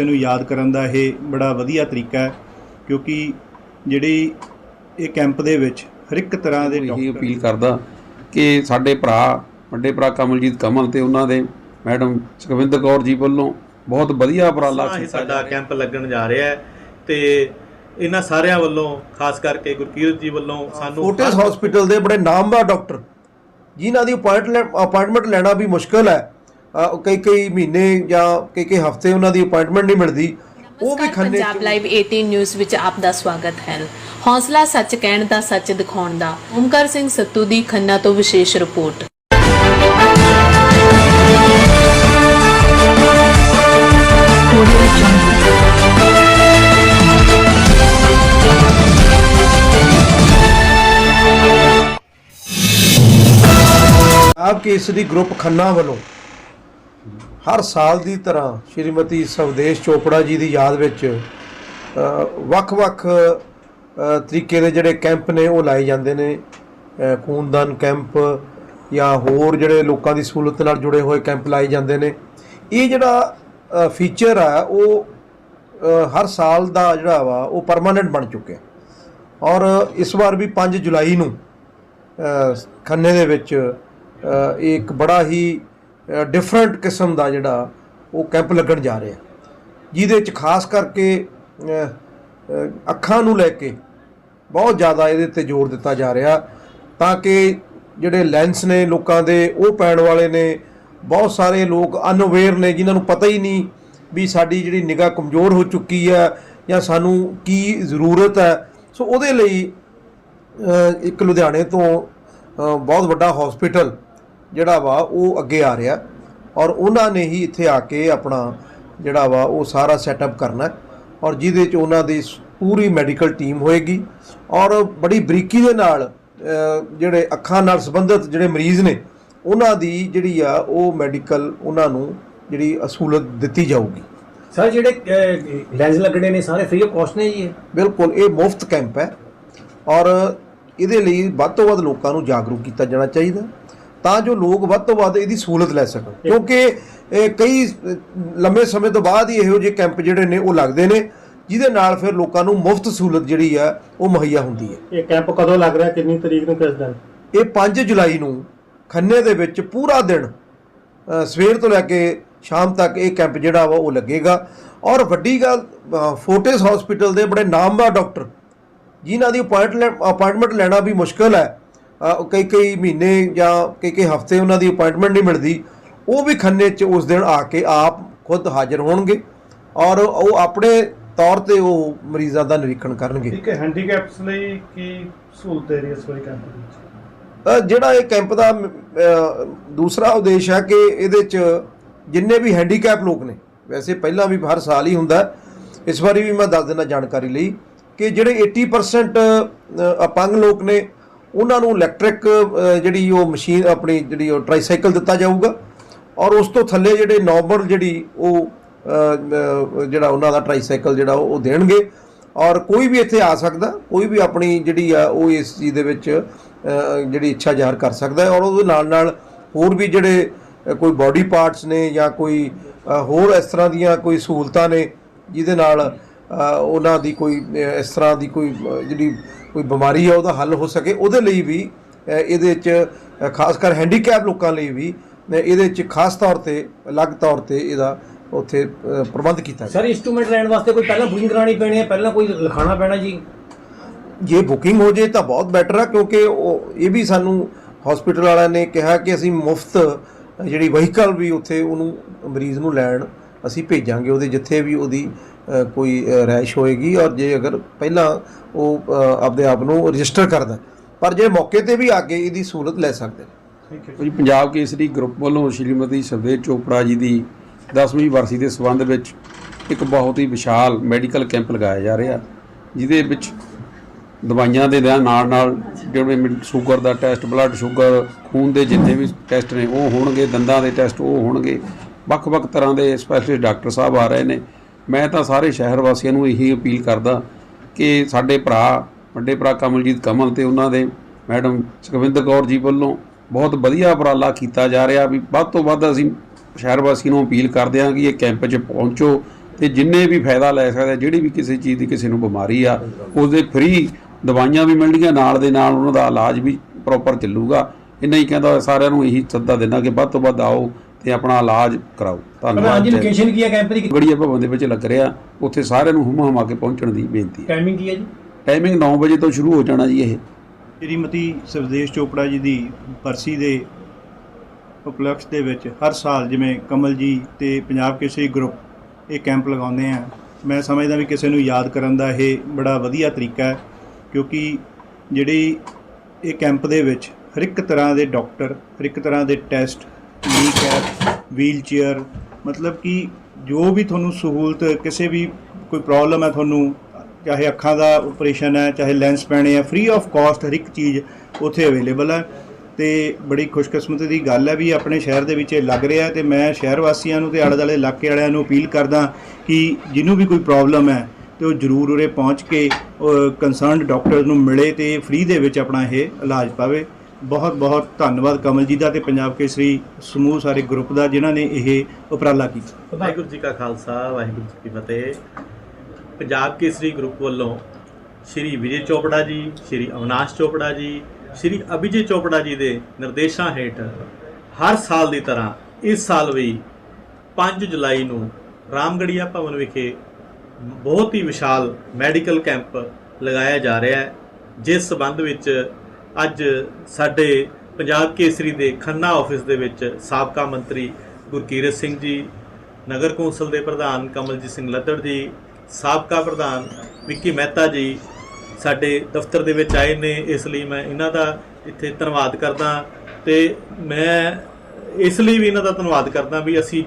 ਵਿਰਸੇ ਨੂੰ ਯਾਦ ਕਰਨ ਦਾ ਇਹ ਬੜਾ ਵਧੀਆ ਤਰੀਕਾ ਹੈ ਕਿਉਂਕਿ ਜਿਹੜੀ ਇਹ ਕੈਂਪ ਦੇ ਵਿੱਚ ਹਰ ਇੱਕ ਤਰ੍ਹਾਂ ਦੇ ਇਹੀ ਡਾਕਟਰ ਅਪੀਲ ਕਰਦਾ ਕਿ ਸਾਡੇ ਭਰਾ ਵੱਡੇ ਭਰਾ ਕਮਲਜੀਤ ਕਮਲ ਤੇ ਉਹਨਾਂ ਦੇ ਮੈਡਮ ਸੁਖਵਿੰਦਰ ਕੌਰ ਜੀ ਵੱਲੋਂ ਬਹੁਤ ਵਧੀਆ ਉਪਰਾਲਾ ਕੀਤਾ ਸਾਡਾ ਕੈਂਪ ਲੱਗਣ ਜਾ ਰਿਹਾ ਹੈ ਤੇ ਇਹਨਾਂ ਸਾਰਿਆਂ ਵੱਲੋਂ ਖਾਸ ਕਰਕੇ ਗੁਰਕੀਰਤ ਜੀ ਵੱਲੋਂ ਸਾਨੂੰ ਫੋਰਟਿਸ ਹਸਪੀਟਲ ਦੇ ਬੜੇ ਨਾਮਵਰ ਡਾਕਟਰ ਜਿਨ੍ਹਾਂ ਦੀ ਅਪਾਇੰਟਮੈਂਟ ਲੈਣਾ ਵੀ ਮੁਸ਼ਕਲ ਹੈ ਕਈ ਕਈ ਮਹੀਨੇ ਜਾਂ ਕਈ ਕਈ ਹਫ਼ਤੇ ਉਹਨਾਂ ਦੀ ਅਪਾਇੰਟਮੈਂਟ ਨਹੀਂ ਮਿਲਦੀ। ਉਹ ਵੀ ਖੰਨੇ ਪੰਜਾਬ ਲਾਈਵ 18 ਨਿਊਜ਼ ਵਿੱਚ ਆਪ ਦਾ ਸਵਾਗਤ ਹੈ। ਹੌਸਲਾ ਸੱਚ ਕਹਿਣ ਦਾ ਸੱਚ ਦਿਖਾਉਣ ਦਾ। ਓਮਕਾਰ ਸਿੰਘ ਸੱਤੂ ਦੀ ਖੰਨਾ ਤੋਂ ਵਿਸ਼ੇਸ਼ ਰਿਪੋਰਟ। ਆਪ ਕੇਸਰੀ ਗਰੁੱਪ ਖੰਨਾ ਵੱਲੋਂ ਹਰ ਸਾਲ ਦੀ ਤਰ੍ਹਾਂ ਸ਼੍ਰੀਮਤੀ ਸਵਦੇਸ਼ ਚੋਪੜਾ ਜੀ ਦੀ ਯਾਦ ਵਿੱਚ ਵੱਖ-ਵੱਖ ਤਰੀਕੇ ਦੇ ਜਿਹੜੇ ਕੈਂਪ ਨੇ ਉਹ ਲਾਏ ਜਾਂਦੇ ਨੇ। ਖੂਨਦਾਨ ਕੈਂਪ ਜਾਂ ਹੋਰ ਜਿਹੜੇ ਲੋਕਾਂ ਦੀ ਸਹੂਲਤ ਨਾਲ ਜੁੜੇ ਹੋਏ ਕੈਂਪ ਲਾਏ ਜਾਂਦੇ ਨੇ। ਇਹ ਜਿਹੜਾ ਫੀਚਰ ਆ ਉਹ ਹਰ ਸਾਲ ਦਾ ਜਿਹੜਾ ਵਾ ਉਹ ਪਰਮਾਨੈਂਟ ਬਣ ਚੁੱਕਿਆ। ਔਰ ਇਸ ਵਾਰ ਵੀ 5 ਜੁਲਾਈ ਨੂੰ ਖੰਨੇ ਦੇ ਵਿੱਚ ਅ, ਇੱਕ ਬੜਾ ਹੀ ਡਿਫਰੈਂਟ ਕਿਸਮ ਦਾ ਜਿਹੜਾ ਉਹ ਕੈਂਪ ਲੱਗਣ ਜਾ ਰਿਹਾ। ਜਿਹਦੇ ਚ ਖਾਸ ਕਰਕੇ ਅੱਖਾਂ ਨੂੰ ਲੈ ਕੇ ਬਹੁਤ ਜ਼ਿਆਦਾ ਇਹਦੇ ਤੇ ਜ਼ੋਰ ਦਿੱਤਾ ਜਾ ਰਿਹਾ ਤਾਂ ਕਿ ਜਿਹੜੇ ਲੈਂਸ ਨੇ ਲੋਕਾਂ ਦੇ, ਉਹ ਪੈਣ ਵਾਲੇ ਨੇ, ਬਹੁਤ ਸਾਰੇ ਲੋਕ ਅਨਅਵੇਅਰ ਨੇ, ਜਿਨ੍ਹਾਂ ਨੂੰ ਪਤਾ ਹੀ ਨਹੀਂ ਵੀ ਸਾਡੀ ਜਿਹੜੀ ਨਿਗਾਹ ਕਮਜ਼ੋਰ ਹੋ ਚੁੱਕੀ ਹੈ ਜਾਂ ਸਾਨੂੰ ਕੀ ਜ਼ਰੂਰਤ ਹੈ। ਸੋ ਉਹਦੇ ਲਈ ਇੱਕ ਲੁਧਿਆਣੇ ਤੋਂ ਬਹੁਤ ਵੱਡਾ ਹਸਪੀਟਲ ਜਿਹੜਾ ਵਾ ਉਹ ਅੱਗੇ ਆ ਰਿਹਾ। ਔਰ ਉਹਨਾਂ ਨੇ ਹੀ ਇੱਥੇ ਆ ਕੇ ਆਪਣਾ ਜਿਹੜਾ ਵਾ ਉਹ ਸਾਰਾ ਸੈਟਅਪ ਕਰਨਾ ਔਰ ਜਿਹਦੇ ਚ ਉਹਨਾਂ ਦੀ ਪੂਰੀ ਮੈਡੀਕਲ ਟੀਮ ਹੋਏਗੀ। ਔਰ ਬੜੀ ਬਰੀਕੀ ਦੇ ਨਾਲ ਜਿਹੜੇ ਅੱਖਾਂ ਨਾਲ ਸੰਬੰਧਿਤ ਜਿਹੜੇ ਮਰੀਜ਼ ਨੇ ਉਹਨਾਂ ਦੀ ਜਿਹੜੀ ਆ ਉਹ ਮੈਡੀਕਲ ਉਹਨਾਂ ਨੂੰ ਜਿਹੜੀ ਅਸੂਲਤ ਦਿੱਤੀ ਜਾਊਗੀ। ਸਰ ਜਿਹੜੇ ਲੈਂਸ ਲੱਗਣੇ ਨੇ ਸਾਰੇ ਫ੍ਰੀ ਆਫ ਕਾਸਟ ਨੇ ਜੀ ਬਿਲਕੁਲ ਇਹ ਮੁਫਤ ਕੈਂਪ ਹੈ। ਔਰ ਇਹਦੇ ਲਈ ਵੱਧ ਤੋਂ ਵੱਧ ਲੋਕਾਂ ਨੂੰ ਜਾਗਰੂਕ ਕੀਤਾ ਜਾਣਾ ਚਾਹੀਦਾ। ਤਾਂ ਜੋ ਲੋਕ ਵੱਧ ਤੋਂ ਵੱਧ ਇਹਦੀ ਸਹੂਲਤ ਲੈ ਸਕਣ। ਕਿਉਂਕਿ ਇਹ ਕਈ ਲੰਮੇ ਸਮੇਂ ਤੋਂ ਬਾਅਦ ਹੀ ਇਹੋ ਜਿਹੇ ਕੈਂਪ ਜਿਹੜੇ ਨੇ ਉਹ ਲੱਗਦੇ ਨੇ ਜਿਹਦੇ ਨਾਲ ਫਿਰ ਲੋਕਾਂ ਨੂੰ ਮੁਫਤ ਸਹੂਲਤ ਜਿਹੜੀ ਆ ਉਹ ਮੁਹੱਈਆ ਹੁੰਦੀ ਹੈ। ਇਹ ਕੈਂਪ ਕਦੋਂ ਲੱਗ ਰਿਹਾ? ਕਿੰਨੀ ਤਰੀਕ ਨੂੰ ਕਿਸ ਦਿਨ? ਇਹ 5 ਜੁਲਾਈ ਨੂੰ ਖੰਨੇ ਦੇ ਵਿੱਚ ਪੂਰਾ ਦਿਨ ਸਵੇਰ ਤੋਂ ਲੈ ਕੇ ਸ਼ਾਮ ਤੱਕ ਇਹ ਕੈਂਪ ਜਿਹੜਾ ਵਾ ਉਹ ਲੱਗੇਗਾ। ਔਰ ਵੱਡੀ ਗੱਲ ਫੋਰਟਿਸ ਹਸਪੀਟਲ ਦੇ ਬੜੇ ਨਾਮਵਰ ਡਾਕਟਰ ਜਿਨ੍ਹਾਂ ਦੀ ਅਪਾਇੰਟਮੈਂਟ ਲੈਣਾ ਵੀ ਮੁਸ਼ਕਲ ਹੈ ਕਈ ਕਈ ਮਹੀਨੇ ਜਾਂ ਕਈ ਕਈ ਹਫ਼ਤੇ ਉਹਨਾਂ ਦੀ ਅਪਾਇੰਟਮੈਂਟ ਨਹੀਂ ਮਿਲਦੀ। ਉਹ ਵੀ ਖੰਨੇ 'ਚ ਉਸ ਦਿਨ ਆ ਕੇ ਆਪ ਖੁਦ ਹਾਜ਼ਰ ਹੋਣਗੇ ਔਰ ਉਹ ਆਪਣੇ ਤੌਰ ਤੇ ਉਹ ਮਰੀਜ਼ਾਂ ਦਾ ਨਿਰੀਖਣ ਕਰਨਗੇ। ਇੱਕ ਹੈਂਡੀਕੈਪਸ ਲਈ ਕੀ ਸਹੂਲਤ ਹੈ ਇਸ ਵਾਰੀ ਕੈਂਪ ਵਿੱਚ? ਜਿਹੜਾ ਇਹ ਕੈਂਪ ਦਾ ਦੂਸਰਾ ਉਦੇਸ਼ ਹੈ ਕਿ ਇਹਦੇ ਚ ਜਿੰਨੇ ਵੀ ਹੈਂਡੀਕੈਪ ਲੋਕ ਨੇ ਵੈਸੇ ਪਹਿਲਾਂ ਵੀ ਹਰ ਸਾਲ ਹੀ ਹੁੰਦਾ। ਹੈ। ਇਸ ਵਾਰੀ ਵੀ ਮੈਂ ਦੱਸ ਦਿੰਦਾ ਜਾਣਕਾਰੀ ਲਈ ਕਿ ਜਿਹੜੇ 80% ਅ, ਅਪੰਗ ਲੋਕ ਨੇ ਉਹਨਾਂ ਨੂੰ ਇਲੈਕਟ੍ਰਿਕ ਜਿਹੜੀ ਉਹ ਮਸ਼ੀਨ, ਆਪਣੀ ਜਿਹੜੀ ਉਹ ਟ੍ਰਾਈਸਾਈਕਲ ਦਿੱਤਾ ਜਾਊਗਾ। ਔਰ ਉਸ ਤੋਂ ਥੱਲੇ ਜਿਹੜੇ ਨੋਰਮਲ ਜਿਹੜੀ ਉਹ ਜਿਹੜਾ ਉਹਨਾਂ ਦਾ ਟ੍ਰਾਈਸਾਈਕਲ ਜਿਹੜਾ ਉਹ ਦੇਣਗੇ। ਔਰ ਕੋਈ ਵੀ ਇੱਥੇ ਆ ਸਕਦਾ, ਕੋਈ ਵੀ ਆਪਣੀ ਜਿਹੜੀ ਆ, ਉਹ ਇਸ ਚੀਜ਼ ਦੇ ਵਿੱਚ ਜਿਹੜੀ ਇੱਛਾ ਜ਼ਾਹਰ ਕਰ ਸਕਦਾ ਹੈ। ਔਰ ਉਹਦੇ ਨਾਲ ਨਾਲ ਹੋਰ ਵੀ ਜਿਹੜੇ ਕੋਈ ਬਾਡੀ ਪਾਰਟਸ ਨੇ ਜਾਂ ਕੋਈ ਹੋਰ ਇਸ ਤਰ੍ਹਾਂ ਦੀਆਂ ਕੋਈ ਸਹੂਲਤਾਂ ਨੇ, ਜਿਹਦੇ ਨਾਲ ਉਹਨਾਂ ਦੀ ਕੋਈ ਇਸ ਤਰ੍ਹਾਂ ਦੀ ਕੋਈ ਜਿਹੜੀ ਕੋਈ ਬਿਮਾਰੀ ਆ ਉਹਦਾ ਹੱਲ ਹੋ ਸਕੇ। ਉਹਦੇ ਲਈ ਵੀ ਇਹਦੇ 'ਚ ਅ, ਖਾਸ ਕਰ ਹੈਂਡੀਕੈਪ ਲੋਕਾਂ ਲਈ ਵੀ ਇਹਦੇ 'ਚ ਖਾਸ ਤੌਰ ਤੇ ਅਲੱਗ ਤੌਰ ਤੇ ਇਹਦਾ ਉੱਥੇ ਪ੍ਰਬੰਧ ਕੀਤਾ ਗਿਆ। ਸਰ ਇੰਸਟਰੂਮੈਂਟ ਲੈਣ ਵਾਸਤੇ ਕੋਈ ਪਹਿਲਾਂ ਬੁਕਿੰਗ ਕਰਾਣੀ ਪੈਣੀ ਹੈ? ਪਹਿਲਾਂ ਕੋਈ ਲਿਖਾਣਾ ਪੈਣਾ ਜੀ? ਜੇ ਬੁਕਿੰਗ ਹੋ ਜੇ ਤਾਂ ਬਹੁਤ ਬੈਟਰ ਹੈ ਕਿਉਂਕਿ ਉਹ ਇਹ ਵੀ ਸਾਨੂੰ ਹਸਪੀਟਲ ਵਾਲਿਆਂ ਨੇ ਕਿਹਾ ਕਿ ਅਸੀਂ ਮੁਫਤ ਜਿਹੜੀ ਵਹੀਕਲ ਵੀ ਉੱਥੇ ਉਹਨੂੰ ਮਰੀਜ਼ ਨੂੰ ਲੈਣ ਅਸੀਂ ਭੇਜਾਂਗੇ ਉਹਦੇ ਜਿੱਥੇ ਵੀ ਉਹਦੀ ਕੋਈ ਰੈਸ਼ ਹੋਏਗੀ ਔਰ ਜੇ ਅਗਰ ਪਹਿਲਾਂ ਉਹ ਆਪਦੇ ਆਪ ਨੂੰ ਰਜਿਸਟਰ ਕਰਦਾ ਪਰ ਜੇ ਮੌਕੇ ਤੇ ਵੀ ਆ ਕੇ ਇਹਦੀ ਸਹੂਲਤ ਲੈ ਸਕਦੇ ਨੇ। ਠੀਕ ਹੈ ਜੀ। ਪੰਜਾਬ ਕੇਸਰੀ ਗਰੁੱਪ ਵੱਲੋਂ ਸ਼੍ਰੀਮਤੀ ਸਰਵੇਸ਼ ਚੋਪੜਾ ਜੀ ਦੀ 10ਵੀਂ ਵਰਸੀ ਦੇ ਸੰਬੰਧ ਵਿੱਚ ਇੱਕ ਬਹੁਤ ਹੀ ਵਿਸ਼ਾਲ ਮੈਡੀਕਲ ਕੈਂਪ ਲਗਾਇਆ ਜਾ ਰਿਹਾ ਜਿਹਦੇ ਵਿੱਚ ਦਵਾਈਆਂ ਦੇ ਨਾਲ ਨਾਲ ਨਾਲ ਜਿਹੜੇ ਸ਼ੂਗਰ ਦਾ ਟੈਸਟ ਬਲੱਡ ਸ਼ੂਗਰ ਖੂਨ ਦੇ ਜਿੰਨੇ ਵੀ ਟੈਸਟ ਨੇ ਉਹ ਹੋਣਗੇ ਦੰਦਾਂ ਦੇ ਟੈਸਟ ਉਹ ਹੋਣਗੇ ਵੱਖ-ਵੱਖ ਤਰ੍ਹਾਂ ਦੇ ਸਪੈਸ਼ਲਿਸਟ ਡਾਕਟਰ ਸਾਹਿਬ ਆ ਰਹੇ ਨੇ। ਮੈਂ ਤਾਂ ਸਾਰੇ ਸ਼ਹਿਰ ਵਾਸੀਆਂ ਨੂੰ ਇਹੀ ਅਪੀਲ ਕਰਦਾ ਕਿ ਸਾਡੇ ਭਰਾ, ਵੱਡੇ ਭਰਾ ਕਮਲਜੀਤ ਕਮਲ ਤੇ ਉਹਨਾਂ ਦੇ, ਮੈਡਮ ਸੁਖਵਿੰਦਰ ਕੌਰ ਜੀ ਵੱਲੋਂ ਬਹੁਤ ਵਧੀਆ ਉਪਰਾਲਾ ਕੀਤਾ ਜਾ ਰਿਹਾ ਵੀ ਵੱਧ ਤੋਂ ਵੱਧ ਅਸੀਂ ਸ਼ਹਿਰ ਵਾਸੀ ਨੂੰ ਅਪੀਲ ਕਰਦੇ ਹਾਂ ਕਿ ਇਹ ਕੈਂਪ 'ਚ ਪਹੁੰਚੋ ਤੇ ਜਿੰਨੇ ਵੀ ਫਾਇਦਾ ਲੈ ਸਕਦੇ, ਜਿਹੜੀ ਵੀ ਕਿਸੇ ਚੀਜ਼ ਦੀ ਕਿਸੇ ਨੂੰ ਬਿਮਾਰੀ ਆ, ਉਹਦੇ ਫ੍ਰੀ ਦਵਾਈਆਂ ਵੀ ਮਿਲਣਗੀਆਂ, ਨਾਲ ਦੇ ਨਾਲ ਉਹਨਾਂ ਦਾ ਇਲਾਜ ਵੀ ਪ੍ਰੋਪਰ ਚੱਲੂਗਾ। ਇੰਨਾ ਹੀ ਕਹਿੰਦਾ, ਸਾਰਿਆਂ ਨੂੰ ਇਹੀ ਸੱਦਾ ਦੇਣਾ ਕਿ ਵੱਧ ਤੋਂ ਵੱਧ ਆਓ ਤੇ ਆਪਣਾ ਇਲਾਜ ਕਰਾਓ। ਧੰਨਵਾਦ ਜੀ ਲੋਕੇਸ਼ਨ ਕੀ ਹੈ? ਕੈਂਪ ਦੀ ਗੜੀਆ ਭਵਨ ਦੇ ਵਿੱਚ ਲੱਗ ਰਿਹਾ। ਉੱਥੇ ਸਾਰਿਆਂ ਨੂੰ ਹੁਮ ਹਮਾ ਕੇ ਪਹੁੰਚਣ ਦੀ ਬੇਨਤੀ ਹੈ। ਟਾਈਮਿੰਗ ਕੀ ਹੈ ਜੀ? ਟਾਈਮਿੰਗ 9 ਵਜੇ ਤੋਂ ਸ਼ੁਰੂ ਹੋ ਜਾਣਾ ਜੀ ਇਹ। ਸ਼੍ਰੀਮਤੀ ਸਰਦੇਸ਼ ਚੋਪੜਾ ਜੀ ਦੀ ਬਰਸੀ ਦੇ ਉਪਲਕਸ਼ ਦੇ ਵਿੱਚ ਹਰ ਸਾਲ ਜਿਵੇਂ ਕਮਲ ਜੀ ਤੇ ਪੰਜਾਬ ਕੇਸਰੀ ਗਰੁੱਪ ਇਹ ਕੈਂਪ ਲਗਾਉਂਦੇ ਆ। ਮੈਂ ਸਮਝਦਾ ਵੀ ਕਿਸੇ ਨੂੰ ਯਾਦ ਕਰਨ ਦਾ ਇਹ ਬੜਾ ਵਧੀਆ ਤਰੀਕਾ ਹੈ ਕਿਉਂਕਿ ਜਿਹੜੀ ਇਹ ਕੈਂਪ ਦੇ ਵਿੱਚ ਹਰ ਇੱਕ ਤਰ੍ਹਾਂ ਦੇ ਡਾਕਟਰ ਹਰ ਇੱਕ ਤਰ੍ਹਾਂ ਦੇ ਟੈਸਟ ਨੀ ਕੈਪ ਵੀਲ ਚੇਅਰ ਮਤਲਬ ਕਿ ਜੋ ਵੀ ਤੁਹਾਨੂੰ ਸਹੂਲਤ, ਕਿਸੇ ਵੀ ਕੋਈ ਪ੍ਰੋਬਲਮ ਹੈ ਤੁਹਾਨੂੰ, ਚਾਹੇ ਅੱਖਾਂ ਦਾ ਆਪਰੇਸ਼ਨ ਹੈ, ਚਾਹੇ ਲੈਂਸ ਪੈਣੇ ਆ ਫ੍ਰੀ ਆਫ ਕਾਸਟ ਹਰ ਇੱਕ ਚੀਜ਼ ਉੱਥੇ ਅਵੇਲੇਬਲ ਹੈ। ਤੇ ਬੜੀ ਖੁਸ਼ਕਿਸਮਤੀ ਦੀ ਗੱਲ ਹੈ ਵੀ ਆਪਣੇ ਸ਼ਹਿਰ ਦੇ ਵਿੱਚ ਇਹ ਲੱਗ ਰਿਹਾ ਤੇ ਮੈਂ ਸ਼ਹਿਰ ਵਾਸੀਆਂ ਨੂੰ ਤੇ ਆਲੇ ਦੁਆਲੇ ਇਲਾਕੇ ਵਾਲਿਆਂ ਨੂੰ ਅਪੀਲ ਕਰਦਾ ਕਿ ਜਿਹਨੂੰ ਵੀ ਕੋਈ ਪ੍ਰੋਬਲਮ ਹੈ ਤੇ ਉਹ ਜ਼ਰੂਰ ਉਰੇ ਪਹੁੰਚ ਕੇ ਕੰਸਰਨਡ ਡਾਕਟਰ ਨੂੰ ਮਿਲੇ ਤੇ ਫ੍ਰੀ ਦੇ ਵਿੱਚ ਆਪਣਾ ਇਹ ਇਲਾਜ ਪਾਵੇ। ਬਹੁਤ ਬਹੁਤ ਧੰਨਵਾਦ ਕਮਲ ਜੀ ਦਾ ਤੇ ਪੰਜਾਬ ਕੇਸਰੀ ਸਮੂਹ ਸਾਰੇ ਗਰੁੱਪ ਦਾ ਜਿਨ੍ਹਾਂ ਨੇ ਇਹ ਉਪਰਾਲਾ ਕੀਤਾ। ਵਾਹਿਗੁਰੂ ਜੀ ਕਾ ਖਾਲਸਾ, ਵਾਹਿਗੁਰੂ ਜੀ ਕੀ ਫਤਿਹ। ਪੰਜਾਬ ਕੇਸਰੀ ਗਰੁੱਪ ਵੱਲੋਂ ਸ਼੍ਰੀ ਵਿਜੇ ਚੋਪੜਾ ਜੀ, ਸ਼੍ਰੀ ਅਵਨਾਸ਼ ਚੋਪੜਾ ਜੀ, ਸ਼੍ਰੀ ਅਭਿਜੇ ਚੋਪੜਾ ਜੀ ਦੇ ਨਿਰਦੇਸ਼ਾਂ ਹੇਠ ਹਰ ਸਾਲ ਦੀ ਤਰ੍ਹਾਂ ਇਸ ਸਾਲ ਵੀ 5 ਜੁਲਾਈ ਨੂੰ ਰਾਮਗੜੀਆ ਭਵਨ ਵਿਖੇ ਬਹੁਤ ਹੀ ਵਿਸ਼ਾਲ ਮੈਡੀਕਲ ਕੈਂਪ ਲਗਾਇਆ ਜਾ ਰਿਹਾ ਹੈ, ਜਿਸ ਸਬੰਧ ਵਿੱਚ ਅੱਜ ਸਾਡੇ ਪੰਜਾਬ ਕੇਸਰੀ ਦੇ ਖੰਨਾ ਆਫਿਸ ਦੇ ਵਿੱਚ ਸਾਬਕਾ ਮੰਤਰੀ ਗੁਰਕੀਰਤ ਸਿੰਘ ਜੀ, ਨਗਰ ਕੌਂਸਲ ਦੇ ਪ੍ਰਧਾਨ ਕਮਲਜੀਤ ਸਿੰਘ ਲੱਦੜ ਜੀ, ਸਾਬਕਾ ਪ੍ਰਧਾਨ ਵਿੱਕੀ ਮਹਿਤਾ ਜੀ ਸਾਡੇ ਦਫ਼ਤਰ ਦੇ ਵਿੱਚ ਆਏ ਨੇ, ਇਸ ਲਈ ਮੈਂ ਇਹਨਾਂ ਦਾ ਇੱਥੇ ਧੰਨਵਾਦ ਕਰਦਾ ਤੇ ਮੈਂ ਇਸ ਲਈ ਵੀ ਇਹਨਾਂ ਦਾ ਧੰਨਵਾਦ ਕਰਦਾ ਵੀ ਅਸੀਂ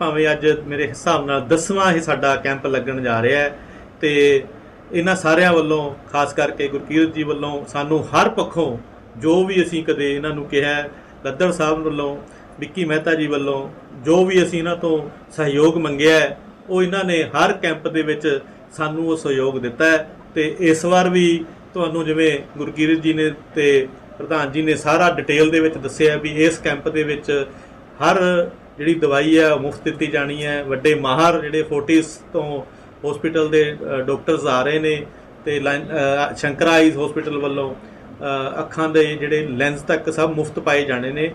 ਭਾਵੇਂ ਅੱਜ ਮੇਰੇ ਹਿਸਾਬ ਨਾਲ 10ਵਾਂ ਇਹ ਸਾਡਾ ਕੈਂਪ ਲੱਗਣ ਜਾ ਰਿਹਾ ਹੈ ਤੇ ਇਹਨਾਂ ਸਾਰਿਆਂ ਵੱਲੋਂ ਖਾਸ ਕਰਕੇ ਗੁਰਕੀਰਤ ਜੀ ਵੱਲੋਂ ਸਾਨੂੰ ਹਰ ਪੱਖੋਂ ਜੋ ਵੀ ਅਸੀਂ ਕਦੇ ਇਹਨਾਂ ਨੂੰ ਕਿਹਾ ਹੈ, ਲੱਦੜ ਸਾਹਿਬ ਵੱਲੋਂ ਵਿੱਕੀ ਮਹਿਤਾ ਜੀ ਵੱਲੋਂ ਜੋ ਵੀ ਅਸੀਂ ਇਹਨਾਂ ਤੋਂ ਸਹਿਯੋਗ ਮੰਗਿਆ ਉਹ ਇਹਨਾਂ ਨੇ ਹਰ ਕੈਂਪ ਦੇ ਵਿੱਚ ਸਾਨੂੰ ਉਹ ਸਹਿਯੋਗ ਦਿੱਤਾ ਹੈ ਤੇ ਇਸ ਵਾਰ ਵੀ ਤੁਹਾਨੂੰ ਜਿਵੇਂ ਗੁਰਕੀਰਤ ਜੀ ਨੇ ਤੇ ਪ੍ਰਧਾਨ ਜੀ ਨੇ ਸਾਰਾ ਡਿਟੇਲ ਦੇ ਵਿੱਚ ਦੱਸਿਆ ਵੀ ਇਸ ਕੈਂਪ ਦੇ ਵਿੱਚ ਹਰ ਜਿਹੜੀ ਦਵਾਈ ਹੈ ਮੁਫਤ ਦਿੱਤੀ ਜਾਣੀ ਹੈ ਵੱਡੇ ਮਾਹਰ ਜਿਹੜੇ ਫੋਰਟਿਸ ਤੋਂ ਹਸਪੀਟਲ ਦੇ ਡਾਕਟਰਸ ਆ ਰਹੇ ਨੇ ਤੇ ਲਾਈਨ- ਅ, ਸ਼ੰਕਰਾ ਆਈਜ਼ ਹਸਪੀਟਲ ਵੱਲੋਂ ਅੱਖਾਂ ਦੇ ਜਿਹੜੇ ਲੈਂਸ ਤੱਕ ਸਭ ਮੁਫਤ ਪਾਏ ਜਾਣੇ ਨੇ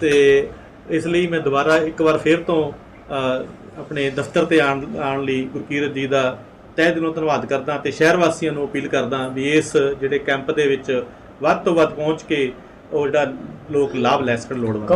ਤੇ ਇਸ ਲਈ ਮੈਂ ਦੁਬਾਰਾ ਇੱਕ ਵਾਰ ਫੇਰ ਤੋਂ ਆਪਣੇ ਦਫ਼ਤਰ ਤੇ ਆਉਣ ਆਉਣ ਲਈ ਗੁਰਕੀਰਤ ਜੀ ਦਾ ਤਹਿ ਦਿਲੋਂ ਧੰਨਵਾਦ ਕਰਦਾ ਤੇ ਸ਼ਹਿਰ ਵਾਸੀਆਂ ਨੂੰ ਅਪੀਲ ਕਰਦਾ ਵੀ ਇਸ ਜਿਹੜੇ ਕੈਂਪ ਦੇ ਵਿੱਚ ਵੱਧ ਤੋਂ ਵੱਧ ਪਹੁੰਚ ਕੇ ਉਹ ਜਿਹੜਾ ਲੋਕ ਲਾਭ ਲੈ ਸਕਣ ਲੋੜਵੰਦ।